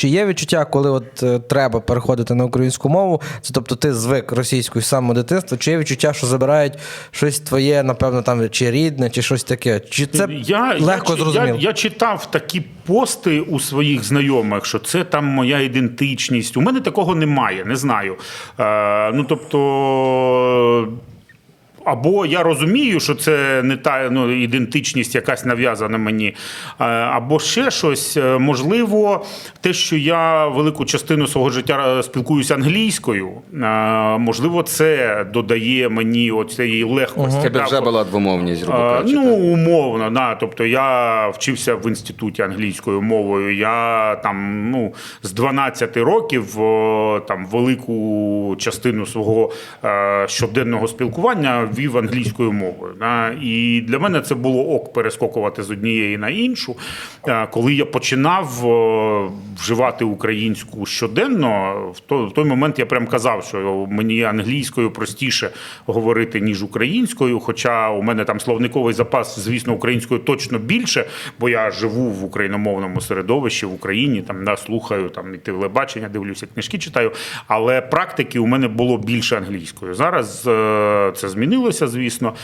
Чи є відчуття, коли от е, треба переходити на українську мову? Це тобто ти звик російською з самого дитинства, чи є відчуття, що забирають щось твоє, напевно, там чи рідне, чи щось таке? Чи це я, легко я, зрозуміло? Я, я читав такі пости у своїх знайомих, що це там моя ідентичність. У мене такого немає, не знаю. Е, ну тобто. Або я розумію, що це не та ну, ідентичність, якась нав'язана мені, е, або ще щось. Е, Можливо, те, що я велику частину свого життя спілкуюся англійською, е, можливо, це додає мені оцієї легкості. У тебе вже була двомовність, грубо Е, кажучи. Ну, умовно, да. Тобто я вчився в інституті англійською мовою. Я там ну, з 12 років там велику частину свого е, щоденного спілкування вів англійською мовою. І для мене це було ок перескокувати з однієї на іншу. Е, Коли я починав о, вживати українську щоденно, в той, момент я прям казав, що мені англійською простіше говорити, ніж українською. Хоча у мене там словниковий запас, звісно, українською точно більше, бо я живу в україномовному середовищі в Україні, там да, слухаю там і телебачення, дивлюся, книжки читаю. Але практики у мене було більше англійською. Зараз е, це змінилося, звісно.